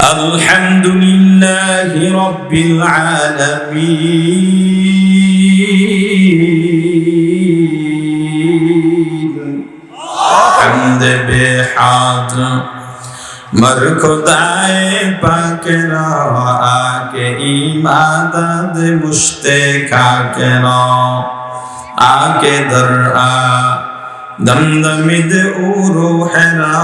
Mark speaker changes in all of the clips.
Speaker 1: الحمد لله رب العالمين حمد بحاد مر خدائے پاک را آکے ایمادت مشتے کھا کے را آکے در آ دمدمد او روحنا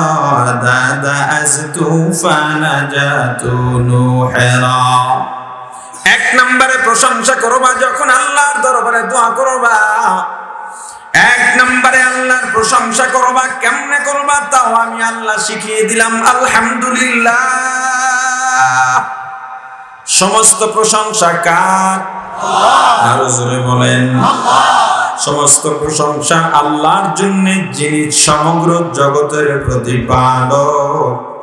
Speaker 1: داد از توفان جاتو নোহেরা এক নম্বরে প্রশংসা করবা যখন আল্লাহর দরবারে দোয়া করবা এক নম্বরে আল্লাহর প্রশংসা করবা কেমনে করবা তাও আমি আল্লাহ শিখিয়ে দিলাম আলহামদুলিল্লাহ সমস্ত প্রশংসা কার আরো জোরে বলেন সমস্ত প্রশংসা আল্লাহর জন্য, যিনি সমগ্র জগতের প্রতিপালক।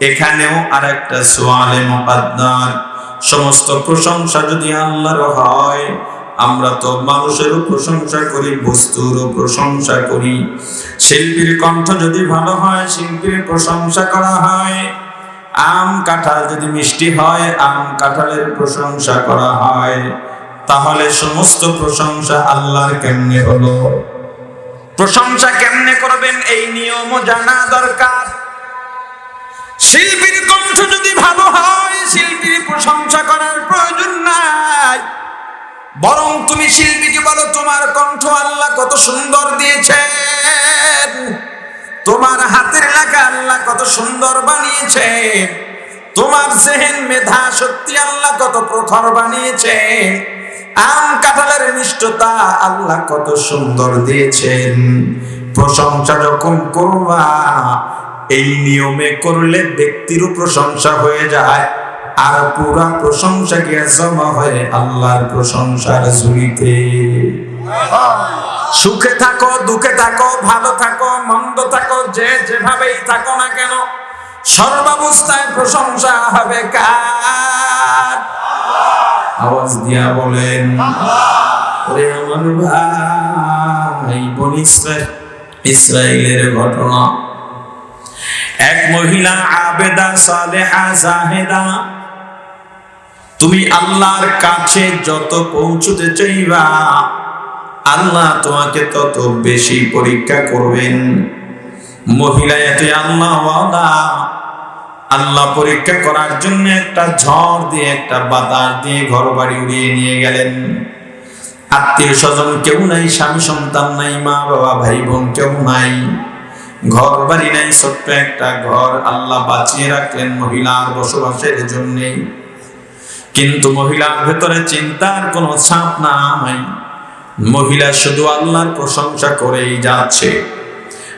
Speaker 1: এখানেও আর একটা সোয়ালে মোকাদ্দার। সমস্ত প্রশংসা যদি আল্লাহর হয়, আমরা তো মানুষেরও প্রশংসা করি বস্তুরও প্রশংসা করি। শিল্পীর কণ্ঠ যদি ভালো হয়, শিল্পীর প্রশংসা করা হয়। আম কাঁঠাল যদি মিষ্টি হয়, আম কাঁঠালের প্রশংসা করা হয়। তাহলে সমস্ত প্রশংসা আল্লাহর কেমনে হলো? প্রশংসা কেমনে করবেন? এই নিয়ম জানা দরকার। শিল্পীর কণ্ঠ যদি ভালো হয়, শিল্পীর প্রশংসা করার প্রয়োজন নাই। বরং তুমি শিল্পীকে বলো, তোমার কণ্ঠ আল্লাহ কত সুন্দর দিয়েছেন। তোমার হাতের লেখা আল্লাহ কত সুন্দর বানিয়েছেন। তোমার সেহেন মেধা সত্যি আল্লাহ কত প্রখর বানিয়েছেন। আম কাঁঠালের মিষ্টতা আল্লাহ কত সুন্দর দিয়েছেন। প্রশংসা যখন করবা, এই নিয়মে করলে ব্যক্তিরও প্রশংসা হয়ে যায়, আর পুরা প্রশংসা গিয়ে জমা হয় আল্লাহর প্রশংসার ঝুলিতে সুখে থাকো, দুঃখে থাকো, ভালো থাকো, মন্দ থাকো, যে যেভাবেই থাকো না কেন, সর্বাবস্থায় প্রশংসা হবে কার? আওয়াজ দিয়া বলেন, ওরে আমার ভাই, বন ইসরায়েলের ঘটনা। এক মহিলা আবেদা, সালেহা, জাহেদা, তুমি আল্লাহর কাছে যত পৌঁছতে চাইবা, আল্লাহ তোমাকে তত বেশি পরীক্ষা করবেন। মহিলা এতে আল্লাহ আল্লাহ পরীক্ষা করার জন্য একটা ঝড় দিয়ে, একটা বাতাস দিয়ে ঘর বাড়ি উড়িয়ে নিয়ে গেলেন। আত্মীয় স্বজন কেউ নাই, স্বামী সন্তান নাই, মা বাবা, ভাই বোন কেউ নাই। ঘর বাড়ি নাই, ছোট্ট একটা ঘর আল্লাহ বাঁচিয়ে রাখলেন মহিলার বসবাসের জন্যে। কিন্তু মহিলার ভেতরে চিন্তার কোনো ছাপ না নাই। মহিলা শুধু আল্লাহর প্রশংসা করেই যাচ্ছে।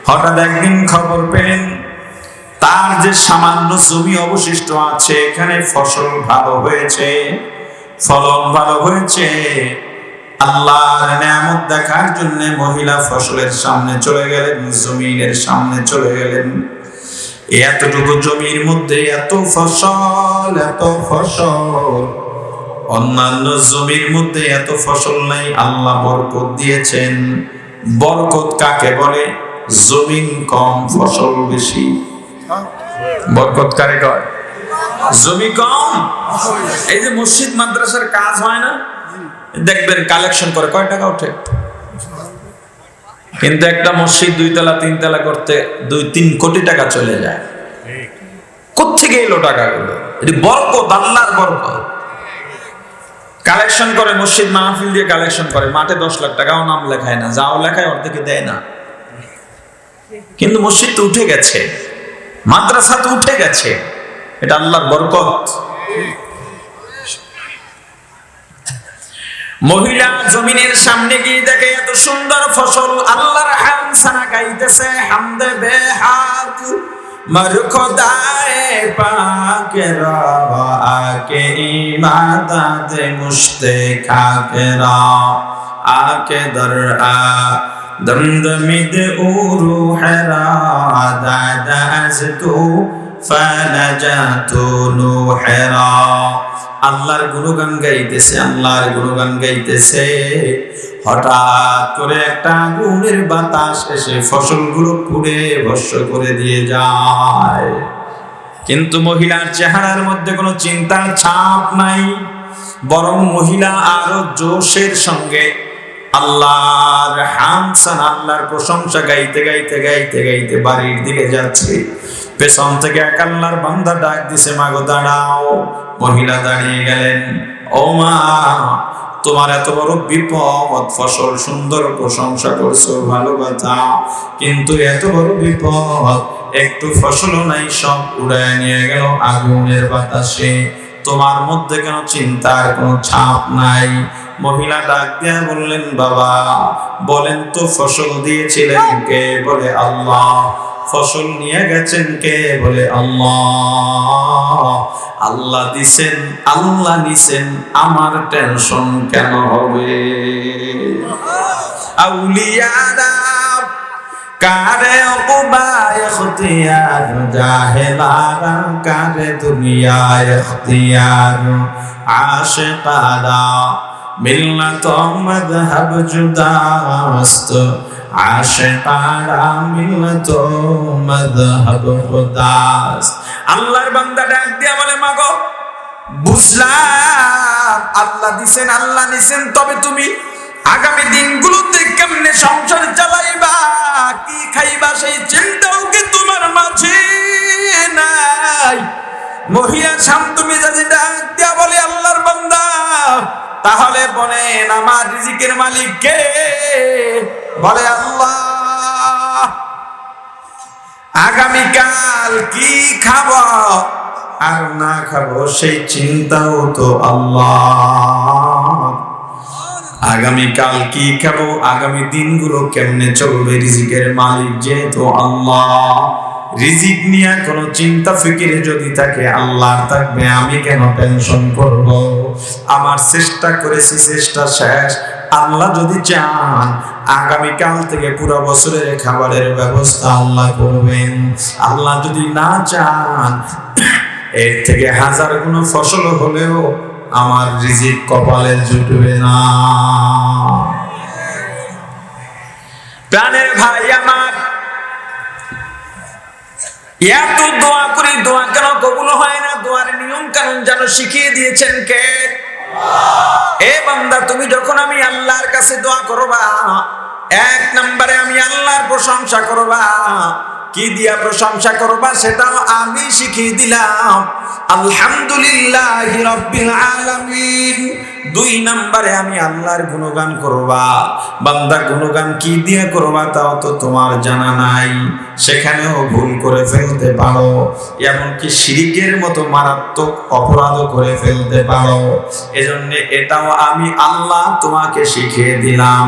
Speaker 1: হঠাৎ একদিন খবর পেলেন তার যে সামান্য জমি অবশিষ্ট আছে, এখানে ফসল ভালো হয়েছে, ফলন ভালো হয়েছে। আল্লাহর নিয়ামত দেখার জন্য মহিলা ফসলের সামনে চলে গেলেন, জমিনের সামনে চলে গেলেন। এতটুকু জমির মধ্যে এত ফসল এত ফসল। অন্যান্য জমির মধ্যে এত ফসল নাই, আল্লাহ বরকত দিয়েছেন। বরকত কাকে বলে? জমিন কম, ফসল বেশি। বরকত কারে কয় জমি কম? এই যে মসজিদ, মাদ্রাসার কাজ হয় না? দেখবেন কালেকশন করে, কয় টাকা ওঠে? কিন্তু একটা মসজিদ দুই তলা তিন তলা করতে দুই, তিন কোটি টাকা চলে যায়। কোথেকে এলো টাকাগুলো? এটি বরকত, আল্লাহর বরকত। কালেকশন করে, মসজিদ মাহফিল দিয়ে কালেকশন করে, মাঠে দশ লাখ টাকাও নাম লেখায় না, যাও লেখায়, অর্ধেকে দেয় না। কিন্তু মসজিদ তো উঠে গেছে। মাদ্রাসা তো উঠে গেছে। এটা আল্লাহর বরকত। মহিলা জমিনের সামনে গিয়ে দেখে, এত সুন্দর ফসল আল্লাহর হাম সানা গাইতেছে, হামদে বেহাত মর খোদায় পাক রাওয়া আকে ইমাদাতে মুশতে খাকে রাও আকে দর আ دمدمد روحنا عدد أزت فنجات نوحنا আল্লাহর গুণগান গাইতেছে, আল্লাহর গুণগান গাইতেছে। হঠাৎ করে একটা আগুনের বাতাস এসে ফসলগুলো পুড়ে ভস্য করে দিয়ে যায়। কিন্তু মহিলার চেহারার মধ্যে কোনো চিন্তার ছাপ নাই, বরং মহিলা আরও জোশের সঙ্গে আল্লাহর হামসান আল্লাহর প্রশংসা গাইতে গাইতে গাইতে গাইতে বাড়ির দিকে যাচ্ছে। পেছন থেকে এক আল্লাহর বান্দা ডাক দিছে, মাগো দাঁড়াও। মহিলা দাঁড়িয়ে গেলেন, ও মা, তোমার এত বড় বিপদ, ফসল সুন্দর প্রশংসা করছ, ভালো কথা। কিন্তু এত বড় বিপদ, একটু ফসলও নাই, সব উড়ায় নিয়ে গেল আগুনের বাতাসে। তোমার মধ্যে কেন চিন্তার কোনো ছাপ নাই। মহিলা ডাক দিয়া বললেন, বাবা, বলেন তো ফসল দিয়েছিলেন কে? বলে, আল্লাহ। ফসল নিয়ে গেছেন কে? বলে, আল্লাহ। আল্লাহ দিছেন, আল্লাহ নিছেন, আমার টেনশন কেন হবে? কারে অকুবায় জাহেলারা, কারে দুনিয়ায় খুতিয়ার আশিকারা মিল্লাত মযহাব জুদাস্ত আশেপাড়া মিল্লাত মযহাব খুদাস আল্লাহর বান্দা ডাক দিয়া বলে, মাগো, বুঝলাম, আল্লাহ দিছেন, আল্লাহ নিছেন, তবে তুমি আগামী দিনগুলোতে কেমনে সংসার চালাইবা, কি খাইবা, সেই চিন্তাও কি তোমার মাঝে নাই? মহিলা শান্ত মেজাজে ডাক দিয়া বলে আল্লাহর বান্দা, তাহলে বলেন আমার রিজিকের মালিক কে? বলে আল্লাহ। আগামীকাল কি খাব? আর না খাব সেই চিন্তাও তো আল্লাহ। আগামীকাল কি খাব? আগামী দিনগুলো কেমনে চলবে? রিজিকের মালিক যেহেতু আল্লাহ। রিজিক নিয়ে কোনো চিন্তা ফিকিরে যদি থাকে আল্লাহ থাকবে, আমি কেন টেনশন করব? আমার চেষ্টা করেছি, চেষ্টা শেষ। আল্লাহ যদি চান, আগামীকাল থেকে পুরো বছরের খাবারের ব্যবস্থা আল্লাহ করবেন। আল্লাহ যদি না চান, এর থেকে হাজার কোনো ফসল হলেও আমার রিজিক কপালে জুটবে না। প্রাণের ভাই আমার এত দোয়া করি, দোয়া কেন কবুল হয় না? দোয়ার নিয়ম কানুন যেন শিখিয়ে দিয়েছেন কে? এ বান্দা, তুমি যখন আমি আল্লাহর কাছে দোয়া করবা, এক নম্বরে আমি আল্লাহর প্রশংসা করবা কি দিয়া প্রশংসা করবা সেটাও আমি শিখিয়ে দিলাম। আলহামদুলিল্লাহ আলামিন। দুই নম্বরে আমি আল্লাহর গুণগান করবা। বান্দা গুণগান কি দিয়ে করবা তাও তো তোমার জানা নাই। সেখানেও ভুল করে ফেলতে পারো। এমনকি শিরিকের মতো মারাত্মক অপরাধও করে ফেলতে পারো। এজন্য এটাও আমি আল্লাহ তোমাকে শিখিয়ে দিলাম।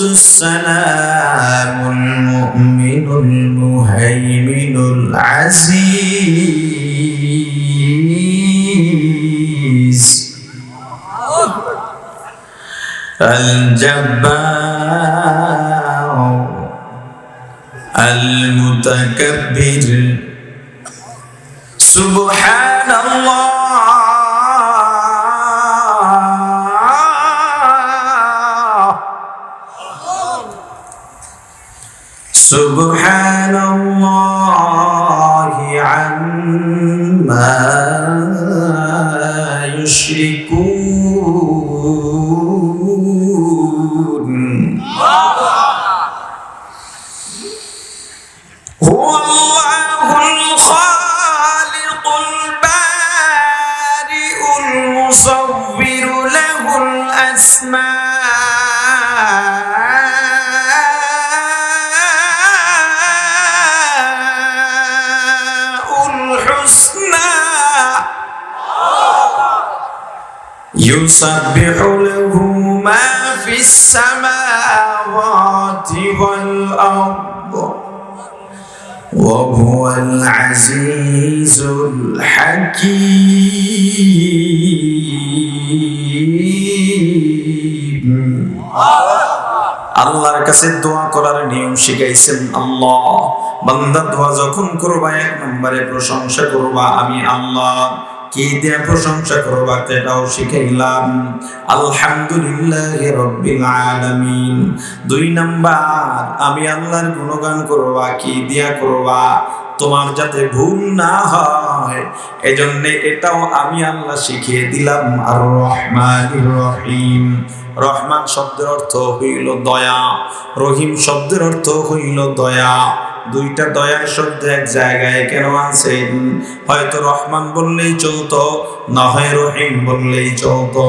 Speaker 1: السلام المؤمن المهيمن العزيز. الجبار المتكبر. سبحان الله. سبحان الله عما يشركون. يسبح له ما في السماوات والأرض وهو العزيز الحكيم আল্লাহর কাছে দোয়া করার নিয়ম শিখাইছেন আল্লাহ বান্দা দোয়া যখন করবা এক নম্বরে প্রশংসা করবা আমি আল্লাহ কি দিয়ে প্রশংসা করবা সেটাও শিখাইলাম। আলহামদুলিল্লাহ রব্বিল আলামিন। দুই নাম্বার, আমি আল্লাহর গুণগান করবা, কি দিয়া করবা? তোমার যাতে ভুল না হয়, এজন্য এটাও আমি আল্লাহ শিখিয়ে দিলাম। আর রহমান রহিম। রহমান শব্দের অর্থ হইল দয়া, রহিম শব্দের অর্থ হইল দয়া। দুইটা দয়ার শব্দ এক জায়গায় কেন আছেন হয়তো রহমান বললেই চলতো না হয় রহিম বললেই চলতো।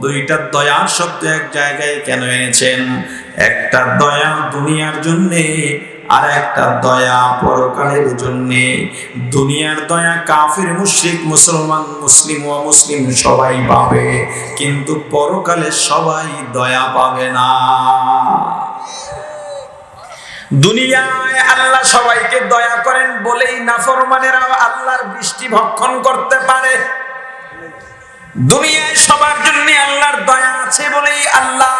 Speaker 1: দুইটা দয়ার শব্দ এক জায়গায় কেন এনেছেন? একটা দয়া দুনিয়ার জন্যে, আর একটা দয়া পরকালের জন্য। দুনিয়ার দয়া কাফির, মুশরিক, মুসলমান, মুসলিম ও মুসলিম সবাই পাবে, কিন্তু পরকালে সবাই দয়া পাবে না। দুনিয়ায় আল্লাহ সবাইকে দয়া করেন বলেই নাফরমানেরাও আল্লাহর বৃষ্টি ভক্ষণ করতে পারে। দুনিয়ায় সবার জন্য আল্লাহর দয়া আছে বলেই আল্লাহ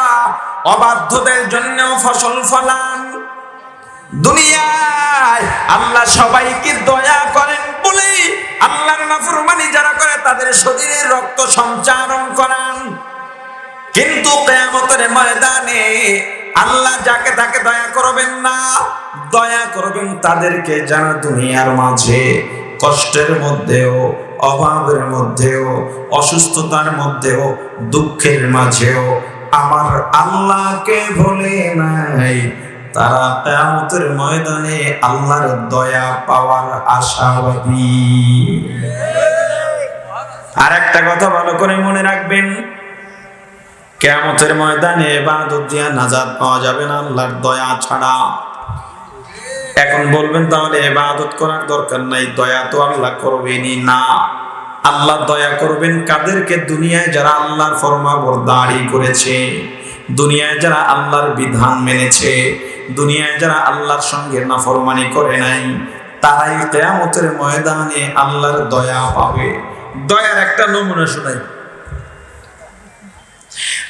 Speaker 1: অবাধ্যদের জন্য ফসল ফলান। দুনিয়ায় আল্লাহ সবাইকে দয়া করেন বলেই আল্লাহর নাফরমানি যারা করে তাদের শরীরের রক্ত সঞ্চারণ করান। কিন্তু কেয়ামতের ময়দানে আল্লাহ যাকে তাকে দয়া করবেন না, দয়া করবেন তাদেরকে যারা দুনিয়ার মাঝে কষ্টের মধ্যেও, অভাবের মধ্যেও, অসুস্থতার মধ্যেও, দুঃখের মাঝেও আমার আল্লাহকে ভুলে নাই। তারা কেয়ামতের ময়দানে আল্লাহর দয়া পাওয়ার আশাবাদী। আর একটা কথা ভালো করে মনে রাখবেন কেয়ামতের ময়দানে এবাদত দিয়া নাজাদ পাওয়া যাবে না আল্লাহর দয়া ছাড়া। এখন বলবেন, তাহলে এবাদত করার দরকার নাই, দয়া তো আল্লাহ করবেনই না। আল্লাহ দয়া করবেন কাদেরকে? দুনিয়ায় যারা আল্লাহর ফরমা বরদারি করেছে, দুনিয়ায় যারা আল্লাহর বিধান মেনেছে, দুনিয়ায় যারা আল্লাহর সঙ্গে নাফরমানি করে নাই, তারাই কেয়ামতের ময়দানে আল্লাহর দয়া পাবে। দয়ার একটা নমুনা শোনাই।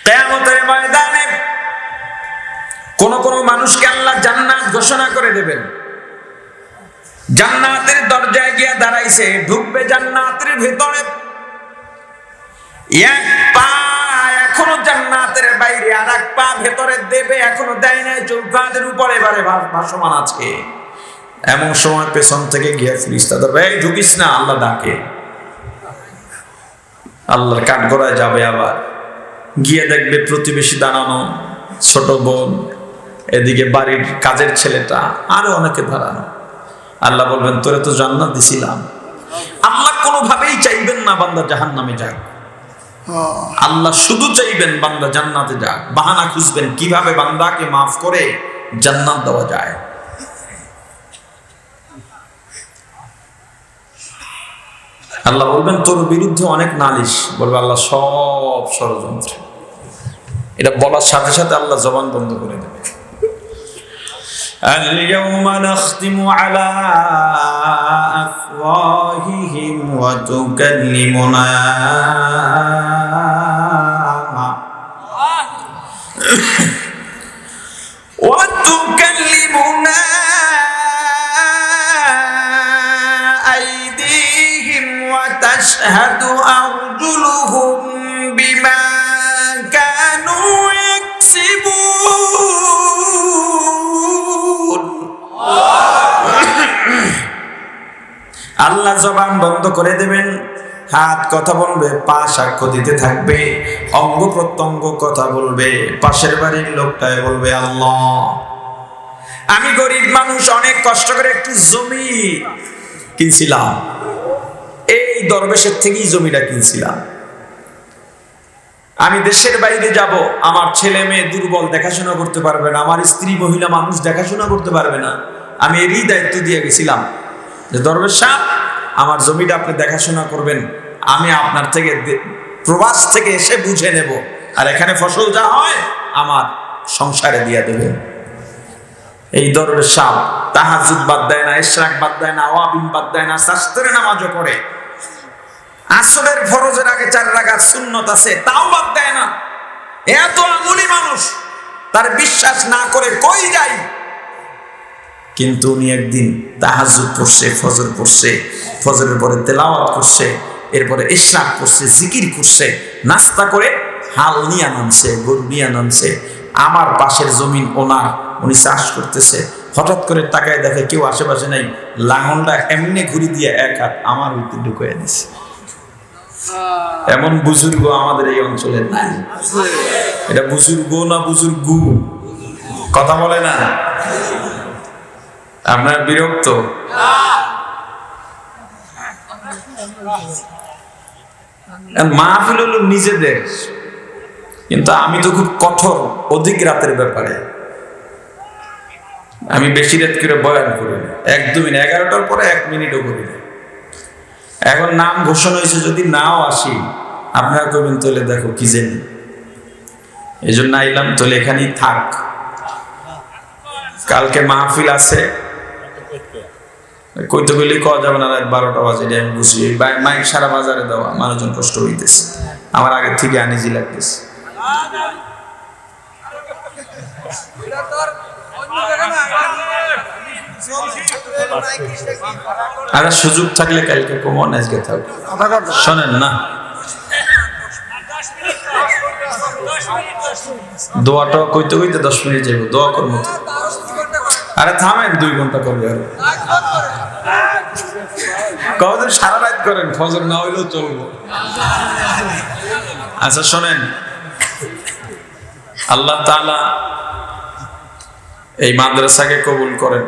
Speaker 1: কেয়ামতের ময়দানে কোন কোন মানুষকে আল্লাহ জান্নাত ঘোষণা করে দেবেন। জান্নাতের দরজায় গিয়া দাঁড়াইছে, ঢুকবে জান্নাতের ভেতরে। এক পা এখনও জান্নাতের বাইরে আর এক পা ভেতরে দেবে, এখনও দেয় নাই চৌকাদের উপরে এবারে ভাসমান আছে। এমন সময় পেছন থেকে গিয়ে ফিরিস্তা ধরবে, এই ঢুকিস না, আল্লাহ ডাকে। আল্লাহর কাঠগড়ায় যাবে আবার। গিয়ে দেখবে প্রতিবেশী দাঁড়ানো ছোট বোন এদিকে বাড়ির কাজের ছেলেটা আরও অনেকে দাঁড়ানো। আল্লাহ বলবেন তোরে তো জান্নাত দিছিলাম। আল্লাহ কোনোভাবেই চাইবেন না বান্দা জাহান নামে যাক আল্লাহ শুধু চাইবেন বান্দা জান্নাতে যাক। বাহানা খুঁজবেন কীভাবে বান্দাকে মাফ করে জান্নাত দেওয়া যায়। আল্লাহ বলবেন তোর বিরুদ্ধে অনেক নালিশ। বলবে আল্লাহ সব ষড়যন্ত্র এটা বলার সাথে সাথে আল্লাহ জবান বন্ধ করে দেবে اليوم نختم على أفواههم وتكلمنا وتكلمنا أيديهم وتشهد أرجلهم জবান বন্ধ করে দেবেন। হাত কথা বলবে, পা সাক্ষ্য দিতে থাকবে, অঙ্গ প্রত্যঙ্গ কথা বলবে, পাশের বাড়ির লোকটায় বলবে, আল্লাহ, আমি গরিব মানুষ, অনেক কষ্ট করে একটু জমি কিনছিলাম। এই দরবেশের থেকেই জমিটা কিনছিলাম। আমি দেশের বাইরে যাব, আমার ছেলে মেয়ে দুর্বল দেখাশোনা করতে পারবে না, আমার স্ত্রী মহিলা মানুষ দেখাশোনা করতে পারবে না। আমি এরই দায়িত্ব দিয়ে গেছিলাম। যে দরবেশ সাহেব, আমার জমিটা আপনি দেখাশোনা করবেন, আমি আপনার থেকে প্রবাস থেকে এসে বুঝে নেব। আর এখানে ফসল যা হয়, আমার সংসারে দিয়ে দেবেন এই দরবেশ সাপ তাহাজুদ বাদ দেয় না, ইশরাক বাদ দেয় না আওয়াবিন বাদ দেয় না শাস্ত্রের নামাজও পড়ে। আসরের ফরজের আগে চার রাকাত সুন্নত আছে, তাও বাদ দেয় না। এত আমলি মানুষ, তার বিশ্বাস না করে কই যাই? কিন্তু উনি একদিন তাহাজুদ পড়ছে ফজর পড়ছে ফজরের পরে তেলাওয়াত করছে এরপরে ইশরাক করছে জিকির করছে নাস্তা করে হাল নিয়ে নামছে গরু নিয়ে নামছে আমার পাশের জমিন ওনার উনি চাষ করতেছে হঠাৎ করে তাকায় দেখে কেউ আশেপাশে নাই লাঙলটা এমনি ঘুরি দিয়ে এক হাত আমার ভিতরে ঢুকিয়ে দিছে। এমন বুজুর্গ আমাদের এই অঞ্চলে নাই। এটা বুজুর্গ না বুজুর্গ? কথা বলে না? আপনার বিরক্ত? মাহফিল হলো নিজেদের। কিন্তু আমি তো খুব কঠোর, অধিক রাতের ব্যাপারে। আমি বেশি রাত করে বয়ান করি না। এক দু মিনিট, এগারোটার পরে এক মিনিটও করি না এখন নাম ঘোষণা হয়েছে, যদি নাও আসি, আপনারা কবেন তোলে দেখো কি জানি। এই জন্য আইলাম তোলে এখানেই থাক। কালকে মাহফিল আছে। কইতে গেলে কওয়া যাবে না, রাত বারোটা বাজে আমি বুঝি। মাইক সারা বাজারে দেওয়া, মানুষজন কষ্ট হইতেছে। আমার আগে থেকে আনিজি লাগতেছে। আর সুযোগ থাকলে কালকে কমন আজকে থাক। শোনেন না। দোয়াটা কইতে কইতে দশ মিনিট যাইব, দোয়া করব। আরে থামেন, দুই ঘণ্টা করবে আর। কদিন সারা রাত করেন, ফজর না হইলেও চলবো। আচ্ছা শোনেন। আল্লাহ তাআলা এই মাদ্রাসাকে কবুল করেন।